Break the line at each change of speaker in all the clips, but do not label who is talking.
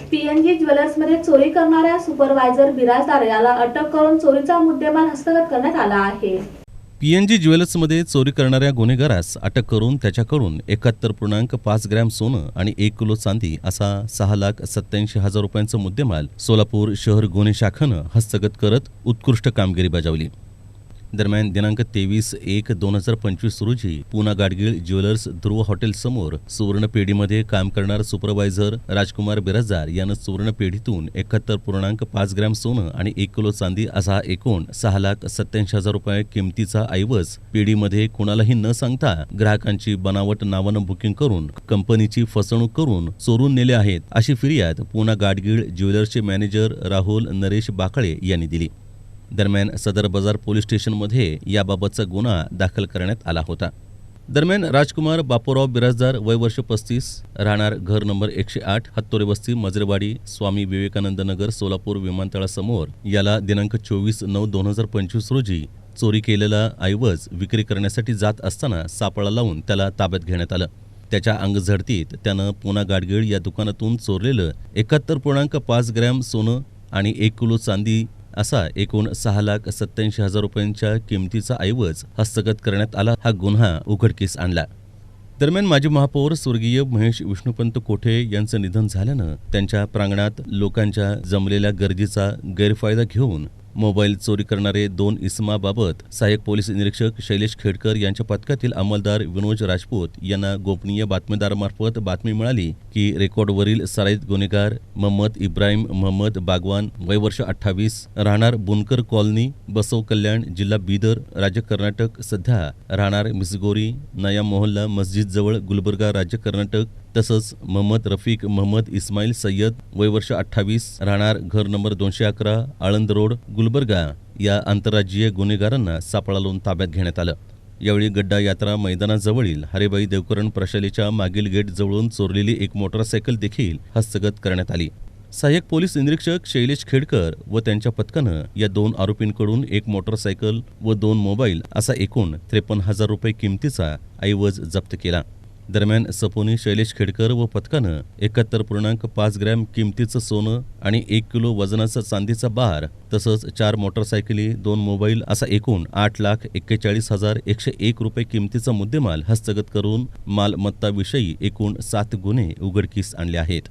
PNG ज्वेलर्समध्ये चोरी करणाऱ्या supervisor Birajdar याला अटक करून चोरीचा मुद्देमाल हस्तगत करण्यात आला आहे.
पीएनजी ज्वेलर्समध्ये चोरी करणाऱ्या गुन्हेगारास अटक करून त्याच्याकडून एकाहत्तर पूर्णांक पाच ग्रॅम सोनं आणि एक किलो चांदी असा सहा लाख सत्याऐंशी हजार रुपयांचा मुद्देमाल सोलापूर शहर गुन्हे शाखानं हस्तगत करत उत्कृष्ट कामगिरी बजावली. दरम्यान दिनांक तेवीस एक दोन हजार पंचवीस रोजी पुना गाडगीळ ज्वेलर्स ध्रुव हॉटेल समोर सुवर्ण पेढीमध्ये काम करणार सुपरवायझर राजकुमार बिराजदार यानं सुवर्ण पेढीतून एकाहत्तर पूर्णांक पाच ग्रॅम सोनं आणि एक किलो चांदी असा एकूण सहा लाख सत्याऐंशी हजार रुपये किमतीचा ऐवज पेढीमध्ये कुणालाही न सांगता ग्राहकांची बनावट नावानं बुकिंग करून कंपनीची फसवणूक करून चोरून नेले आहेत अशी फिर्याद पुना गाडगीळ ज्वेलर्सचे मॅनेजर राहुल नरेश बाकळे यांनी दिली. दरम्यान सदर बाजार पोलीस स्टेशनमध्ये याबाबतचा गुन्हा दाखल करण्यात आला होता. दरम्यान राजकुमार बापूराव बिराजदार वय वर्ष पस्तीस राहणार घर नंबर एकशे आठ हत्तोरे वस्ती मजरेवाडी स्वामी विवेकानंद नगर सोलापूर विमानतळासमोर याला दिनांक चोवीस नऊ दोन हजार पंचवीस रोजी चोरी केलेला ऐवज विक्री करण्यासाठी जात असताना सापळा लावून त्याला ताब्यात घेण्यात आलं. त्याच्या अंगझडतीत त्यानं पुना गाडगीळ या दुकानातून चोरलेलं एकाहत्तर पूर्णांक पाच ग्रॅम सोनं आणि एक किलो चांदी असा एकूण सहा लाख सत्याऐंशी हजार रुपयांच्या किमतीचा ऐवज हस्तगत करण्यात आला हा गुन्हा उघडकीस आणला. दरम्यान माजी महापौर स्वर्गीय महेश विष्णुपंत कोठे यांचं निधन झाल्यानं त्यांच्या प्रांगणात लोकांच्या जमलेल्या गर्दीचा गैरफायदा घेऊन मोबाईल चोरी करणारे दोन इसमाबाबत सहाय्यक पोलीस निरीक्षक शैलेश खेडकर यांच्या पथकातील अंमलदार विनोज राजपूत यांना गोपनीय बातमीदारामार्फत बातमी मिळाली की रेकॉर्डवरील सराईत गुन्हेगार मोहम्मद इब्राहिम मोहम्मद बागवान वय वर्ष अठ्ठावीस राहणार बुनकर कॉलनी बसव कल्याण जिल्हा बीदर राज्य कर्नाटक सध्या राहणार मिसगोरी नया मोहल्ला मस्जिद जवळ गुलबर्गा राज्य कर्नाटक तसंच महम्मद रफिक महम्मद इस्माईल सय्यद वय वर्ष अठ्ठावीस राहणार घर नंबर दोनशे अकरा आळंद रोड गुलबर्गा या आंतरराज्यीय गुन्हेगारांना सापळा लावून ताब्यात घेण्यात आलं. यावेळी गड्डा यात्रा मैदानाजवळील हरेबाई देवकरण प्रशालेच्या मागील गेट जवळून चोरलेली एक मोटरसायकल देखील हस्तगत करण्यात आली. सहाय्यक पोलीस निरीक्षक शैलेश खेडकर व त्यांच्या पथकानं या दोन आरोपींकडून एक मोटरसायकल व दोन मोबाईल असा एकूण त्रेपन्न हजार रुपये किमतीचा ऐवज जप्त केला. दरम्यान सपोनी शैलेश खेडकर व पथकानं एकाहत्तर पूर्णांक पाच ग्रॅम किमतीचं सोनं आणि एक किलो वजनाचा चांदीचा बार तसंच चार मोटरसायकली दोन मोबाईल असा एकूण आठ लाख एक्केचाळीस हजार एकशे एक रुपये किमतीचा मुद्देमाल हस्तगत करून मालमत्ताविषयी एकूण सात गुन्हे उघडकीस आणले आहेत.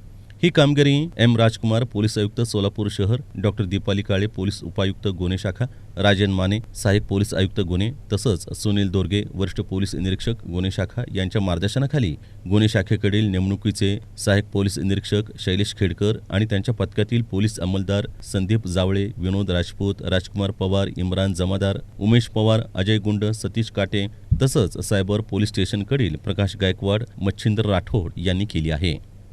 ही कामगिरी एम राजकुमार पोलीस आयुक्त सोलापूर शहर डॉक्टर दीपाली काळे पोलीस उपायुक्त गुन्हे शाखा राजन माने सहाय्यक पोलीस आयुक्त गुन्हे तसंच सुनील दोरगे वरिष्ठ पोलीस निरीक्षक गुन्हे शाखा यांच्या मार्गदर्शनाखाली गुन्हे शाखेकडील नेमणुकीचे सहाय्यक पोलीस निरीक्षक शैलेश खेडकर आणि त्यांच्या पथकातील पोलीस अंमलदार संदीप जावळे विनोद राजपूत राजकुमार पवार इम्रान जमादार उमेश पवार अजय गुंड सतीश काटे तसंच सायबर पोलीस स्टेशनकडील प्रकाश गायकवाड मच्छिंद्र राठोड यांनी केली आहे.